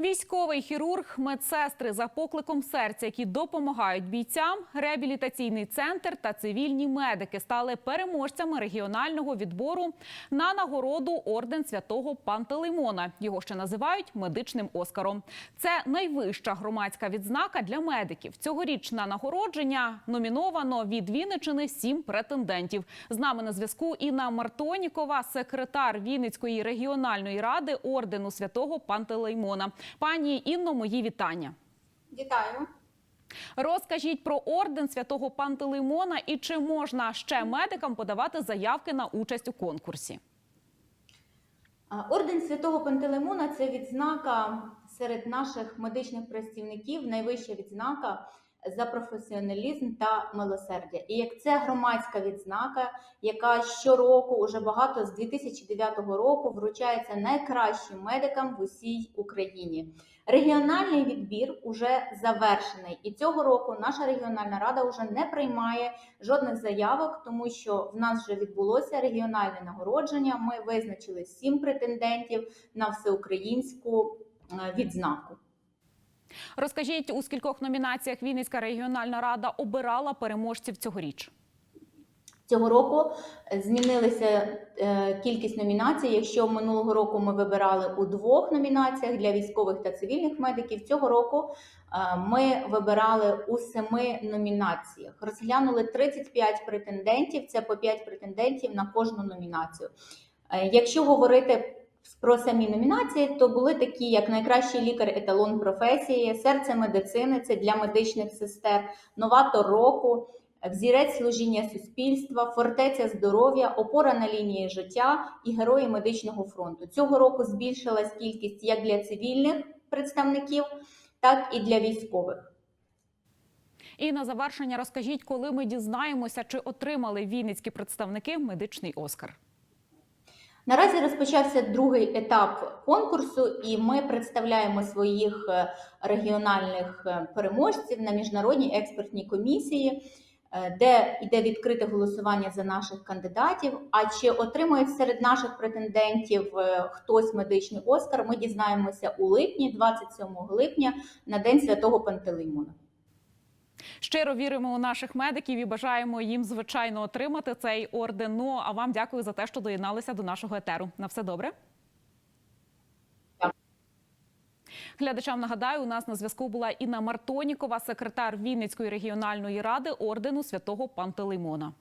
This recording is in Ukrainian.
Військовий хірург, медсестри за покликом серця, які допомагають бійцям, реабілітаційний центр та цивільні медики стали переможцями регіонального відбору на нагороду орден святого Пантелеймона. Його ще називають медичним оскаром. Це найвища громадська відзнака для медиків. Цьогоріч на нагородження номіновано від Вінничини сім претендентів. З нами на зв'язку Інна Мартонікова, секретар Вінницької регіональної ради ордену святого Пантелеймона. Пані Інно, мої вітання. Вітаю. Розкажіть про орден святого Пантелеймона і чи можна ще медикам подавати заявки на участь у конкурсі? Орден Святого Пантелеймона – це відзнака серед наших медичних працівників, найвища відзнака за професіоналізм та милосердя. І як це громадська відзнака, яка щороку, уже багато з 2009 року, вручається найкращим медикам в усій Україні. Регіональний відбір уже завершений, і цього року наша регіональна рада вже не приймає жодних заявок, тому що в нас вже відбулося регіональне нагородження. Ми визначили сім претендентів на всеукраїнську е, відзнаку. Розкажіть, у скількох номінаціях Вінницька регіональна рада обирала переможців цьогоріч? Цього року змінилася е, кількість номінацій. Якщо минулого року ми вибирали у двох номінаціях для військових та цивільних медиків, цього року е, ми вибирали у семи номінаціях. Розглянули 35 претендентів. Це по 5 претендентів на кожну номінацію. Е, Якщо говорити про самі номінації, то були такі, як найкращий лікар еталон професії, серце медицини це для медичних сестер, новатор року. Взірець служіння суспільства, фортеця здоров'я, опора на лінії життя і герої медичного фронту. Цього року збільшилась кількість як для цивільних представників, так і для військових. І на завершення розкажіть, коли ми дізнаємося, чи отримали вінницькі представники медичний оскар. Наразі розпочався другий етап конкурсу, і ми представляємо своїх е, регіональних е, переможців на міжнародній експертній комісії, е, де йде відкрите голосування за наших кандидатів. А чи отримують серед наших претендентів хтось медичний оскар? Ми дізнаємося у липні, 27 липня, на День Святого Пантелеймона. Щиро віримо у наших медиків і бажаємо їм звичайно отримати цей орден. Ну а вам дякую за те, що доєдналися до нашого етеру. На все добре. Глядачам нагадаю, у нас на зв'язку була Інна Мартонікова, секретар Вінницької регіональної ради ордену святого Пантелеймона.